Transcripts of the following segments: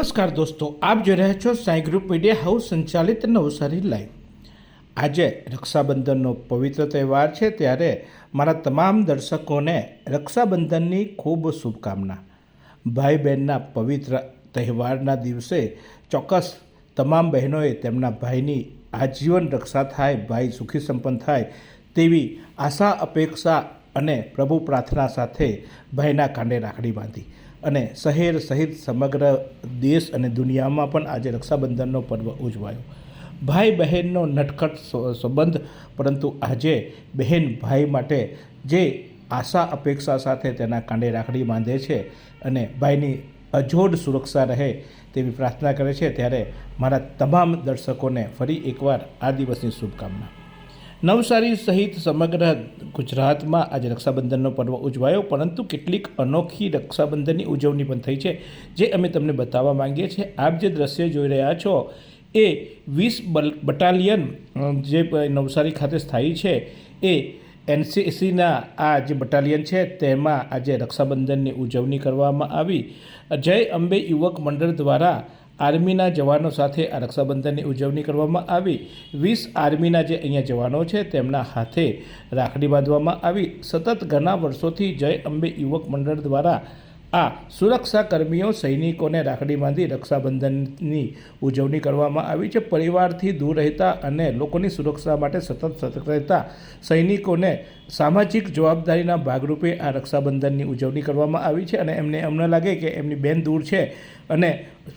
નમસ્કાર દોસ્તો, આપ જોઈ રહ્યા છો સાંઈ ગ્રુપ મીડિયા હાઉસ સંચાલિત નવસારી લાઈવ. આજે રક્ષાબંધનનો પવિત્ર તહેવાર છે ત્યારે મારા તમામ દર્શકોને રક્ષાબંધનની ખૂબ શુભકામના. ભાઈ બહેનના પવિત્ર તહેવારના દિવસે ચોક્કસ તમામ બહેનોએ તેમના ભાઈની આજીવન રક્ષા થાય, ભાઈ સુખી સંપન્ન થાય તેવી આશા, અપેક્ષા અને પ્રભુ પ્રાર્થના સાથે ભાઈના કાંડે રાખડી બાંધી. અને શહેર સહિત સમગ્ર દેશ અને દુનિયામાં પણ આજે રક્ષાબંધનનો પર્વ ઉજવાયો. ભાઈ બહેનનો નટખટ સંબંધ, પરંતુ આજે બહેન ભાઈ માટે જે આશા અપેક્ષા સાથે તેના કાંડે રાખડી બાંધે છે અને ભાઈની અજોડ સુરક્ષા રહે તેવી પ્રાર્થના કરે છે, ત્યારે મારા તમામ દર્શકોને ફરી એકવાર આ દિવસની શુભકામના. નવસારી સહિત સમગ્ર ગુજરાતમાં આજે રક્ષાબંધનનો પર્વ ઉજવાયો, પરંતુ કેટલીક અનોખી રક્ષાબંધનની ઉજવણી પણ થઈ છે, જે અમે તમને બતાવવા માંગીએ છીએ. આપ જે દ્રશ્ય જોઈ રહ્યા છો, એ વીસ બટાલિયન જે નવસારી ખાતે સ્થાયી છે, એ એનસીસીના આ જે બટાલિયન છે, તેમાં આજે રક્ષાબંધનની ઉજવણી કરવામાં આવી. જય અંબે યુવક મંડળ દ્વારા આર્મીના જવાનો સાથે આ રક્ષાબંધનની ઉજવણી કરવામાં આવી. વીસ આર્મીના જે અહીંયા જવાનો છે, તેમના હાથે રાખડી બાંધવામાં આવી. સતત ઘણા વર્ષોથી જય અંબે યુવક મંડળ દ્વારા આ સુરક્ષા કર્મીઓ સૈનિકોને રાખડી બાંધી રક્ષાબંધનની ઉજવણી કરવામાં આવી છે. પરિવારથી દૂર રહેતા અને લોકોની સુરક્ષા માટે સતત સતર્ક રહેતા સૈનિકોને સામાજિક જવાબદારીના ભાગરૂપે આ રક્ષાબંધનની ઉજવણી કરવામાં આવી છે અને એમને એમને લાગે કે એમની બેન દૂર છે. અને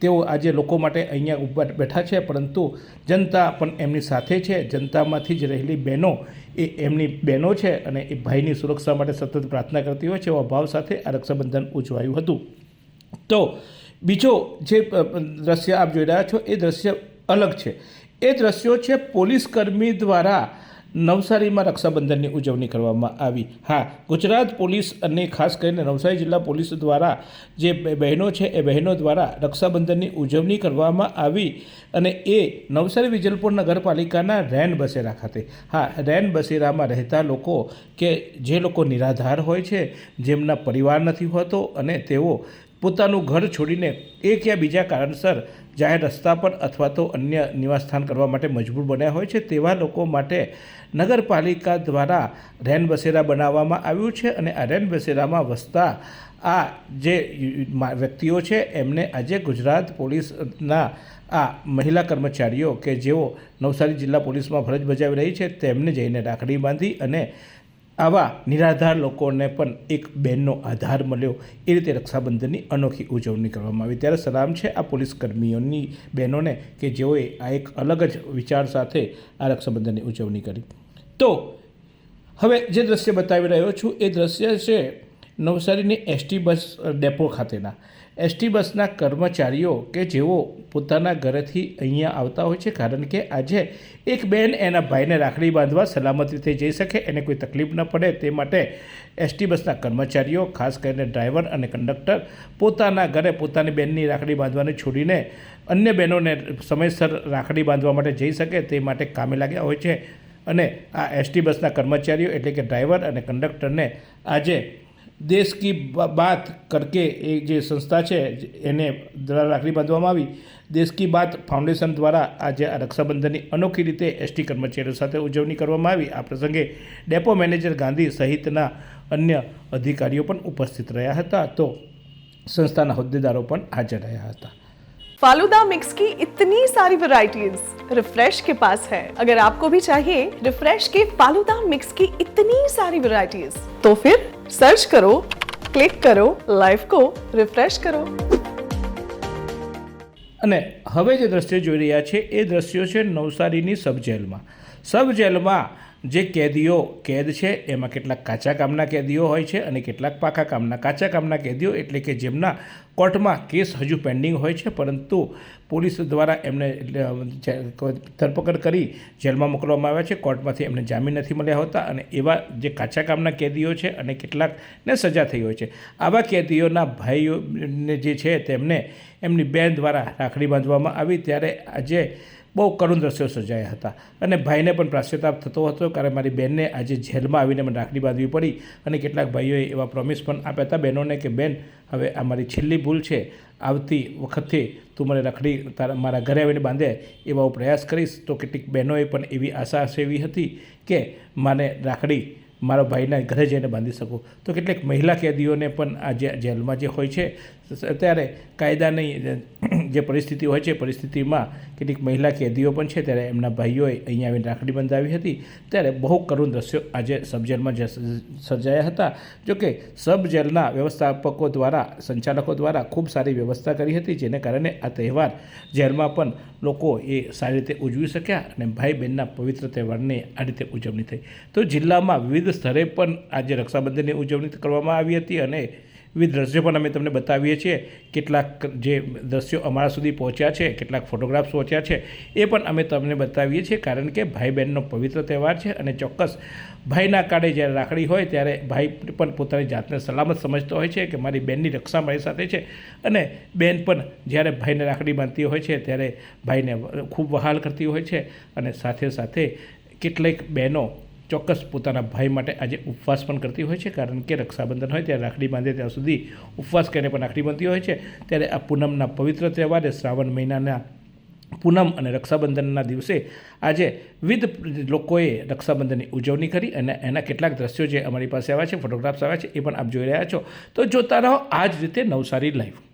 તેઓ આજે લોકો માટે અહીંયા ઊભા બેઠા છે, પરંતુ જનતા પણ એમની સાથે છે. જનતામાંથી જ રહેલી બહેનો એ એમની બહેનો છે અને એ ભાઈની સુરક્ષા માટે સતત પ્રાર્થના કરતી હોય છે. એવા ભાવ સાથે આ રક્ષાબંધન ઉજવાયું હતું. તો બીજો જે દ્રશ્ય આપ જોઈ રહ્યા છો, એ દ્રશ્ય અલગ છે. એ દ્રશ્યો છે પોલીસ કર્મી દ્વારા નવસારીમાં રક્ષાબંધનની ઉજવણી કરવામાં આવી. હા, ગુજરાત પોલીસ અને ખાસ કરીને નવસારી જિલ્લા પોલીસ દ્વારા જે બહેનો છે, એ બહેનો દ્વારા રક્ષાબંધનની ઉજવણી કરવામાં આવી અને એ નવસારી વિજલપુર નગરપાલિકાના રેન બસેરા ખાતે. હા, રેન બસેરામાં રહેતા લોકો કે જે લોકો નિરાધાર હોય છે, જેમના પરિવાર નથી હોતો અને તેઓ પોતાનું ઘર છોડીને એક યા બીજા કારણસર જાહેર રસ્તા પર અથવા તો અન્ય નિવાસસ્થાન કરવા માટે મજબૂર બન્યા હોય છે, તેવા લોકો માટે નગરપાલિકા દ્વારા રેન બસેરા બનાવવામાં આવ્યું છે અને આ રેન બસેરામાં વસતા આ જે વ્યક્તિઓ છે, એમને આજે ગુજરાત પોલીસના આ મહિલા કર્મચારીઓ કે જેઓ નવસારી જિલ્લા પોલીસમાં ફરજ બજાવી રહી છે, તેમને જઈને રાખડી બાંધી અને આવા નિરાધાર લોકોને પણ એક બહેનનો આધાર મળ્યો. એ રીતે રક્ષાબંધનની અનોખી ઉજવણી કરવામાં આવી. ત્યારે સલામ છે આ પોલીસ કર્મીઓની બહેનોને કે જેઓએ આ એક અલગ જ વિચાર સાથે આ રક્ષાબંધનની ઉજવણી કરી. તો હવે જે દ્રશ્ય બતાવી રહ્યો છું, એ દ્રશ્ય છે નવસારીની એસટી બસ ડેપો ખાતેના. એસટી બસના કર્મચારીઓ કે જેઓ પોતાના ઘરેથી અહીંયા આવતા હોય છે, કારણ કે આજે એક બેન એના ભાઈને રાખડી બાંધવા સલામત રીતે જઈ શકે, એને કોઈ તકલીફ ન પડે. તે માટે એસટી બસના કર્મચારીઓ, ખાસ કરીને ડ્રાઈવર અને કંડક્ટર, પોતાના ઘરે પોતાની બેનની રાખડી બાંધવાને છોડીને અન્ય બહેનોને સમયસર રાખડી બાંધવા માટે જઈ શકે, તે માટે કામે લાગ્યા હોય છે. અને આ એસટી બસના કર્મચારીઓ એટલે કે ડ્રાઈવર અને કંડક્ટરને આજે દેશ કી બ- બાત કરકે એ જે સંસ્થા છે એને દ્વારા રાખડી બાંધવામાં આવી દેશ કી બાત ફાઉન્ડેશન દ્વારા આજે આ રક્ષાબંધનની અનોખી રીતે એસટી કર્મચારીઓ સાથે ઉજવણી કરવામાં આવી આ પ્રસંગે ડેપો મેનેજર ગાંધી સહિતના અન્ય અધિકારીઓ પણ ઉપસ્થિત રહ્યા હતા તો સંસ્થાના હોદ્દેદારો પણ હાજર રહ્યા હતા फालूदा मिक्स की इतनी सारी वैरायटीज रिफ्रेश के पास है अगर आपको भी चाहिए रिफ्रेश के फालूदा मिक्स की इतनी सारी वैरायटीज तो फिर સર્ચ કરો ક્લિક કરો લાઈફ કો રિફ્રેશ કરો અને હવે જે દ્રશ્ય જોઈ રહ્યા છે, એ દ્રશ્યો છે નવસારીની સબજેલમાં સબ જેલમાં જે કેદીઓ કેદ છે, એમાં કેટલાક કાચા કામના કેદીઓ હોય છે અને કેટલાક પાકા કામના. કાચા કામના કેદીઓ એટલે કે જેમના કોર્ટમાં કેસ હજુ પેન્ડિંગ હોય છે, પરંતુ પોલીસ દ્વારા એમને ધરપકડ કરી જેલમાં મોકલવામાં આવ્યા છે. કોર્ટમાંથી એમને જામીન નથી મળ્યા હોતા અને એવા જે કાચા કામના કેદીઓ છે અને કેટલાકને સજા થઈ હોય છે. આવા કેદીઓના ભાઈઓને જે છે, તેમને એમની બેન દ્વારા રાખડી બાંધવામાં આવી. ત્યારે આજે બહુ કરુણ દ્રશ્યો સર્જાયા હતા. અને ભાઈને પણ પ્રાશ્ચતાપ થતો હતો કારણ મારી બહેનને આજે જેલમાં આવીને મને રાખડી બાંધવી પડી અને કેટલાક ભાઈઓએ એવા પ્રોમિસ પણ આપ્યા હતા બહેનોને કે, બેન, હવે આ મારી છેલ્લી ભૂલ છે. આવતી વખતે તું મને રાખડી તારા, મારા ઘરે આવીને બાંધે એવા હું પ્રયાસ કરીશ. તો કેટલીક બહેનોએ પણ એવી આશા સેવી હતી કે, મને રાખડી મારા ભાઈના ઘરે જઈને બાંધી શકું. તો કેટલીક મહિલા કેદીઓને પણ આ જેલમાં જે હોય છે ત્યારે કાયદાની જે પરિસ્થિતિ હોય છે પરિસ્થિતિમાં કેટલીક મહિલા કેદીઓ પણ છે, ત્યારે એમના ભાઈઓએ અહીંયા આવીને રાખડી બંધાવી હતી. ત્યારે બહુ કરુણ દ્રશ્યો આજે સબજેલમાં સર્જાયા હતા. જોકે સબજેલના વ્યવસ્થાપકો દ્વારા, સંચાલકો દ્વારા ખૂબ સારી વ્યવસ્થા કરી હતી, જેને કારણે આ તહેવાર જેલમાં પણ લોકો એ સારી રીતે ઉજવી શક્યા અને ભાઈ બહેનના પવિત્ર તહેવારની આ રીતે ઉજવણી થઈ. તો જિલ્લામાં વિવિધ સ્તરે પણ આજે રક્ષાબંધનની ઉજવણી કરવામાં આવી હતી અને વિવિધ દ્રશ્યો પણ અમે તમને બતાવીએ છીએ. કેટલાક જે દ્રશ્યો અમારા સુધી પહોંચ્યા છે, કેટલાક ફોટોગ્રાફ્સ પહોંચ્યા છે, એ પણ અમે તમને બતાવીએ છીએ કારણ કે ભાઈ બહેનનો પવિત્ર તહેવાર છે અને ચોક્કસ ભાઈના કાળે જ્યારે રાખડી હોય ત્યારે ભાઈ પણ પોતાની જાતને સલામત સમજતો હોય છે કે મારી બહેનની રક્ષા મારી સાથે છે અને બહેન પણ જ્યારે ભાઈને રાખડી બાંધતી હોય છે ત્યારે ભાઈને ખૂબ વહાલ કરતી હોય છે અને સાથે સાથે કેટલીક બહેનો ચોક્કસ પોતાના ભાઈ માટે આજે ઉપવાસ પણ કરતી હોય છે, કારણ કે રક્ષાબંધન હોય ત્યારે રાખડી બાંધે ત્યાં સુધી ઉપવાસ કરીને પણ રાખડી બાંધતી હોય છે. ત્યારે આ પૂનમના પવિત્ર તહેવારે શ્રાવણ મહિનાના પૂનમ અને રક્ષાબંધનના દિવસે આજે વિવિધ લોકોએ રક્ષાબંધનની ઉજવણી કરી અને એના કેટલાક દ્રશ્યો જે અમારી પાસે આવ્યા છે, ફોટોગ્રાફ્સ આવ્યા છે, એ પણ આપ જોઈ રહ્યા છો. તો જોતા રહો આ જ રીતે નવસારી લાઈવ